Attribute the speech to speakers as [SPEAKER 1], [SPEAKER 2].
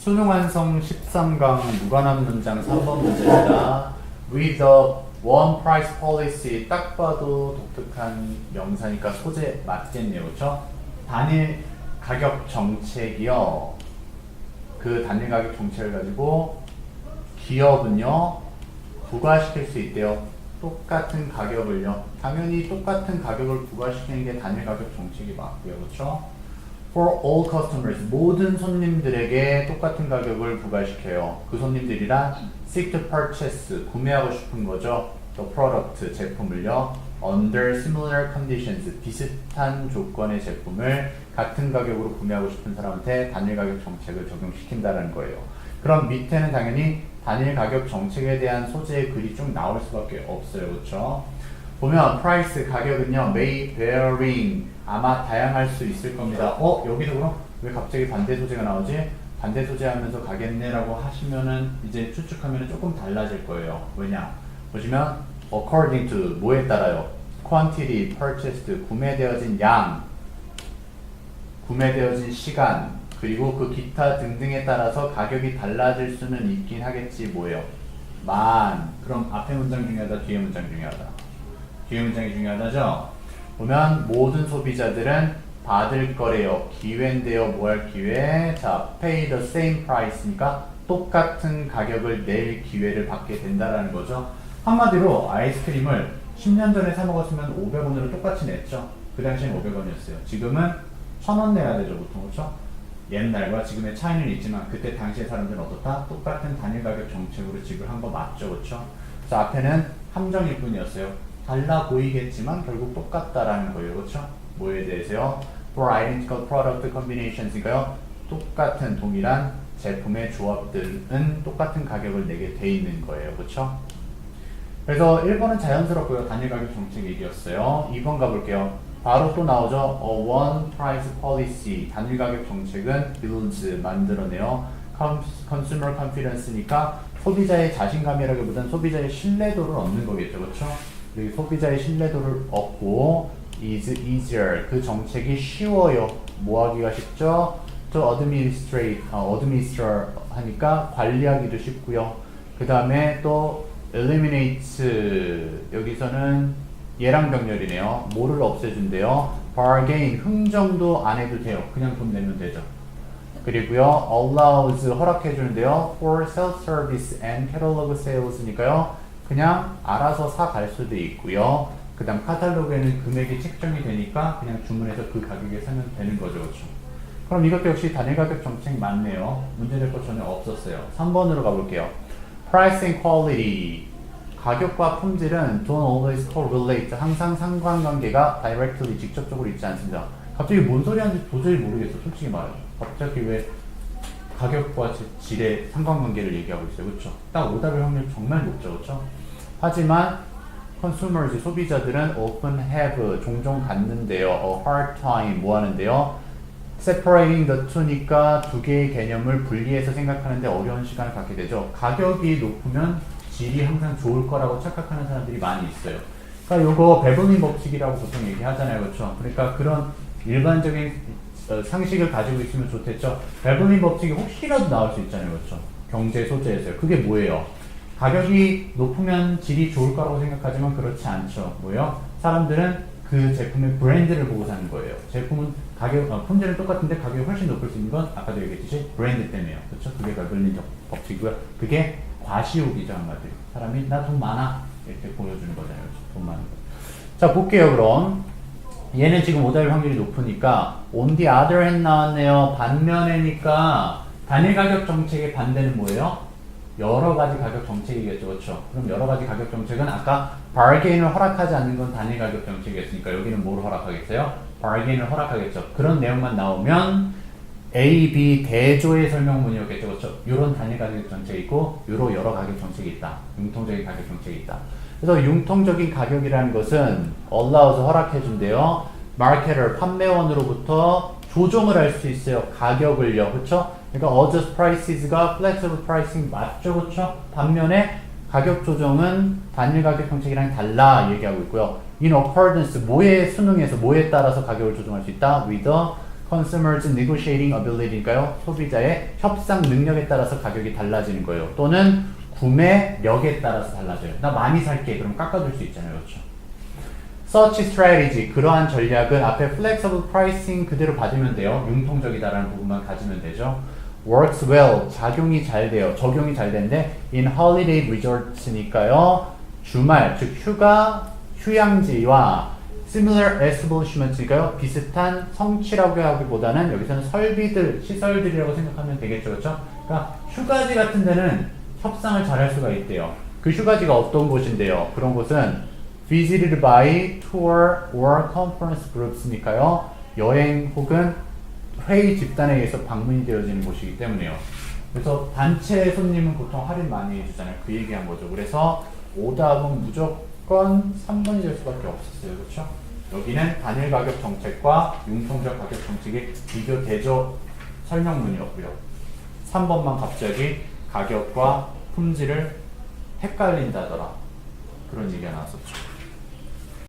[SPEAKER 1] 수능 완성 13강 무관한 문장 3번 문제입니다. With the one price policy 딱 봐도 독특한 명사니까 소재 맞겠네요. 그렇죠? 단일 가격 정책이요. 그 단일 가격 정책을 가지고 기업은요 부과시킬 수 있대요. 똑같은 가격을요. 당연히 똑같은 가격을 부과시키는 게 단일 가격 정책이 맞고요. 그렇죠? For all customers 모든 손님들에게 똑같은 가격을 부과시켜요. 그 손님들이란 seek to purchase 구매하고 싶은 거죠. the product 제품을요. under similar conditions 비슷한 조건의 제품을 같은 가격으로 구매하고 싶은 사람한테 단일 가격 정책을 적용시킨다는 거예요. 그럼 밑에는 당연히 단일 가격 정책에 대한 소재의 글이 쭉 나올 수밖에 없어요. 그렇죠? 보면 price 가격은요 may varying 아마 다양할 수 있을 겁니다. 어 여기도 그럼 왜 갑자기 반대 소재가 나오지? 반대 소재 하면서 가겠네라고 하시면은 이제 추측하면 조금 달라질 거예요. 왜냐? 보시면 according to 뭐에 따라요? quantity purchased 구매되어진 양 구매되어진 시간 그리고 그 기타 등등에 따라서 가격이 달라질 수는 있긴 하겠지 뭐예요? 만 그럼 앞에 문장 중요하다 뒤에 문장 중요하다 뒤에 문장이 중요하다죠? 보면 모든 소비자들은 받을 거래요 기회인데요 뭐 할 기회? 자 pay the same price니까 똑같은 가격을 낼 기회를 받게 된다라는 거죠 한마디로 아이스크림을 10년 전에 사 먹었으면 500원으로 똑같이 냈죠 그 당시엔 500원이었어요 지금은 1000원 내야 되죠 보통 그렇죠? 옛날과 지금의 차이는 있지만 그때 당시의 사람들은 어떻다? 똑같은 단일 가격 정책으로 지불한 거 맞죠, 그렇죠? 그래서 앞에는 함정일 뿐이었어요. 달라 보이겠지만 결국 똑같다라는 거예요, 그렇죠? 뭐에 대해서요? For identical product combinations니까요. 똑같은 동일한 제품의 조합들은 똑같은 가격을 내게 돼 있는 거예요, 그렇죠? 그래서 1번은 자연스럽고요. 단일 가격 정책 얘기였어요. 2번 가볼게요. 바로 또 나오죠. A one price policy. 단일 가격 정책은 builds 만들어내요. Con- consumer confidence니까 소비자의 자신감이라기보다는 소비자의 신뢰도를 얻는 거겠죠. 그렇죠? 여기 소비자의 신뢰도를 얻고 is easier. 그 정책이 쉬워요. 뭐 하기가 쉽죠? to administrate, 어, administer 하니까 관리하기도 쉽고요. 그 다음에 또 eliminate 여기서는 얘랑 병렬이네요. 뭐를 없애준대요. bargain 흥정도 안 해도 돼요. 그냥 돈 내면 되죠. 그리고요 allows 허락해주는데요. for self-service and catalog sales니까요. 그냥 알아서 사갈 수도 있고요. 그 다음 카탈로그에는 금액이 책정이 되니까 그냥 주문해서 그 가격에 사면 되는 거죠. 그럼 이것도 역시 단일 가격 정책 맞네요. 문제될 거 전혀 없었어요. 3번으로 가볼게요. Price and quality. 가격과 품질은 don't always correlate. 항상 상관관계가 directly 직접적으로 있지 않습니다. 갑자기 뭔 소리 하는지 도저히 모르겠어. 솔직히 말해. 갑자기 왜 가격과 지- 질의 상관관계를 얘기하고 있어요. 그렇죠? 딱 오답의 확률 정말 높죠. 그렇죠? 하지만 consumers 소비자들은 often have 종종 갖는데요. a hard time 뭐 하는데요? separating the two니까 두 개의 개념을 분리해서 생각하는데 어려운 시간을 갖게 되죠. 가격이 높으면 질이 항상 좋을 거라고 착각하는 사람들이 많이 있어요. 그러니까 요거 베블린 법칙이라고 보통 얘기하잖아요. 그렇죠? 그러니까 그런 일반적인 어, 상식을 가지고 있으면 좋겠죠. 베블린 법칙이 혹시라도 나올 수 있잖아요. 그렇죠? 경제 소재에서요. 그게 뭐예요? 가격이 높으면 질이 좋을 거라고 생각하지만 그렇지 않죠. 뭐요? 사람들은 그 제품의 브랜드를 보고 사는 거예요. 제품은 가격, 어, 품질은 똑같은데 가격이 훨씬 높을 수 있는 건 아까도 얘기했듯이 브랜드 때문에요. 그렇죠? 그게 베블린 법칙이고요. 그게 과시욕이죠 한마디로. 사람이 나 돈 많아 이렇게 보여주는 거잖아요. 그렇죠? 돈 많은 거. 자 볼게요 그럼. 얘는 지금 오답일 확률이 높으니까 on the other hand 나왔네요. 반면에니까 단일 가격 정책의 반대는 뭐예요? 여러 가지 가격 정책이겠죠, 그렇죠? 그럼 여러 가지 가격 정책은 아까 bargain을 허락하지 않는 건 단일 가격 정책이었으니까 여기는 뭐를 허락하겠어요? bargain을 허락하겠죠. 그런 내용만 나오면 A, B 대조의 설명문이었겠죠, 그렇죠? 이런 단일 가격 정책이 있고, 요런 여러 가격 정책이 있다. 융통적인 가격 정책이 있다. 그래서 융통적인 가격이라는 것은 allows 허락해준대요. 마케터 판매원으로부터 조정을 할 수 있어요. 가격을요, 그렇죠? 그러니까 adjust prices가 flexible pricing 맞죠, 그렇죠? 반면에 가격 조정은 단일 가격 정책이랑 달라 얘기하고 있고요. in accordance 뭐에 순응해서 뭐에 따라서 가격을 조정할 수 있다? with the consumers negotiating ability니까요. 소비자의 협상 능력에 따라서 가격이 달라지는 거예요. 또는 구매력에 따라서 달라져요. 나 많이 살게. 그럼 깎아줄 수 있잖아요. 그렇죠? Such strategy, 그러한 전략은 앞에 flexible pricing 그대로 받으면 돼요. 융통적이다라는 부분만 가지면 되죠. Works well, 작용이 잘 돼요. 적용이 잘 되는데 in holiday resorts니까요. 주말, 즉 휴가, 휴양지와 similar establishments니까요. 비슷한 성취라고 하기보다는 여기서는 설비들, 시설들이라고 생각하면 되겠죠. 그렇죠? 그러니까 휴가지 같은 데는 협상을 잘 할 수가 있대요. 그 휴가지가 어떤 곳인데요? 그런 곳은 visited by tour or conference groups니까요. 여행 혹은 회의 집단에 의해서 방문이 되어지는 곳이기 때문에요. 그래서 단체 손님은 보통 할인 많이 해주잖아요. 그 얘기한 거죠. 그래서 오답은 무조건 3번이 될 수밖에 없었어요. 그렇죠? 여기는 단일 가격 정책과 융통적 가격 정책의 비교 대조 설명문이었고요. 3번만 갑자기 가격과 품질을 헷갈린다더라. 그런 얘기가 나왔었죠.